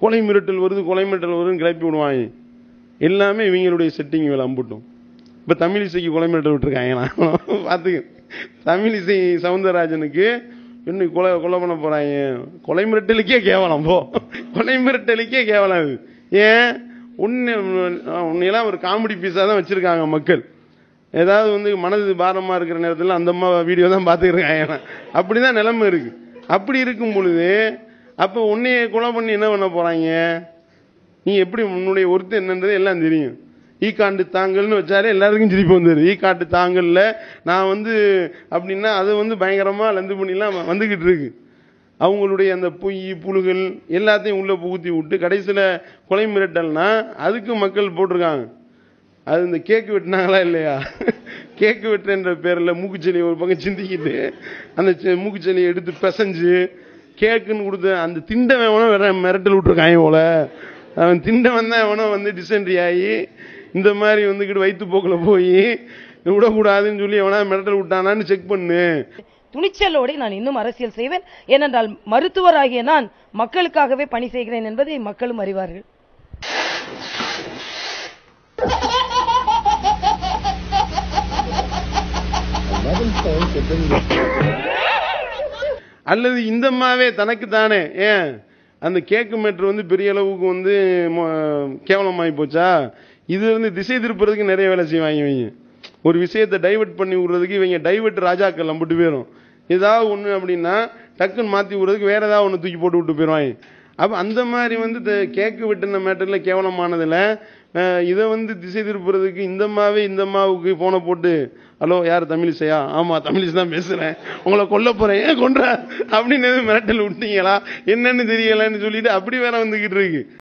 கொலை மிரட்டல் வருது கொலை மிரட்டல் வருதுன்னு கிளப்பி விடுவாங்க. எல்லாமே இவங்களுடைய செட்டிங் வேலை அம்புட்டும். இப்போ தமிழிசைக்கு கொலை மிரட்டல் விட்டுருக்காங்களா பார்த்துக்க. தமிழிசை சவுந்தரராஜனுக்கு இன்னும் கொலை கொலை பண்ண போகிறாங்க கொலை மிரட்டலுக்கே கேவலம் போ. கொலை மிரட்டலுக்கே கேவலம் அது. ஏன்? உன்னை உன்னையெல்லாம் ஒரு காமெடி பீஸாக தான் வச்சுருக்காங்க மக்கள். ஏதாவது வந்து மனது பாரமாக இருக்கிற நேரத்தில் அந்த அம்மா வீடியோ தான் பார்த்துக்கிறாங்க அப்படிதான் நிலைமை இருக்குது அப்படி இருக்கும் பொழுது அப்போ உன்னைய கொலை பண்ணி என்ன பண்ண போகிறாங்க நீ எப்படி உன்னுடைய ஒருத்தர் என்னன்றது எல்லாம் தெரியும். ஈ காண்டு தாங்கல்னு வச்சாலே எல்லாருக்கும் சிரிப்பு வந்துரு ஈ காட்டு தாங்கல்ல நான் வந்து அப்படின்னா அது வந்து பயங்கரமாக லந்து பண்ணிலாம் வந்துக்கிட்டு இருக்கு. அவங்களுடைய அந்த பொய் புழுகள் எல்லாத்தையும் உள்ளே புகுத்தி விட்டு கடைசியில் கொலை மிரட்டல்னா அதுக்கு மக்கள் போட்டிருக்காங்க. அது இந்த கேக்கு வெட்டினாங்களா இல்லையா? கேக்கு வெட்டுறன்ற பேரில் மூக்குச்செடியை ஒரு பக்கம் சிந்திக்கிட்டு அந்த செ- மூக்குச்செடியை எடுத்து பிசைஞ்சு கேக்குன்னு கொடுத்து அந்த திண்டவன் எவனோ வேற மிரட்டல் விட்டுருக்காங்க போல. அவன் திண்டவன் தான் எவனோ வந்து டிசென்ட்ரி ஆகி இந்த மாதிரி வந்துக்கிட்டு வயிற்று போக்கில் போய் விடக்கூடாதுன்னு சொல்லி எவனா மிரட்டல் விட்டானான்னு செக் பண்ணு. துணிச்சலோடு நான் இன்னும் அரசியல் செய்வேன். ஏனென்றால் மருத்துவராகிய நான் மக்களுக்காகவே பணி செய்கிறேன் என்பதை மக்களும் அறிவார்கள். அல்லது இந்த அம்மாவே தனக்கு தானே? ஏன்? அந்த கேக்கு மேட்ரு வந்து பெரிய அளவுக்கு வந்து மொ- கேவலமாகி போச்சா? இது வந்து திசை திருப்புறதுக்கு நிறைய வேலை செய்வாங்க இவங்க. ஒரு விஷயத்தை டைவெர்ட் பண்ணி விடுறதுக்கு இவங்க டைவெர்ட் ராஜாக்கள் நம்பிட்டு போயிடும் ஏதாவது ஒன்று அப்படின்னா டக்குன்னு மாற்றி விடுறதுக்கு வேறு ஏதாவது ஒன்று தூக்கி போட்டு விட்டு போயிடுவாங்க. அப்போ அந்த மாதிரி வந்து த- கேக்கு வெட்டின மேட்டரில் கேவலமானதில் இதை வந்து திசை திருப்புறதுக்கு இந்த மாவே இந்த மாவுக்கு போனை போட்டு ஹலோ யார் தமிழிசையா? ஆமா தமிழிசை தான் பேசுகிறேன் உங்களை கொல்ல போறேன். ஏன் கொன்ற அப்படின்னு எதுவும் மிரட்டல் விட்டீங்களா? என்னன்னு தெரியலன்னு சொல்லிட்டு அப்படி வேற வந்துக்கிட்டு இருக்கு.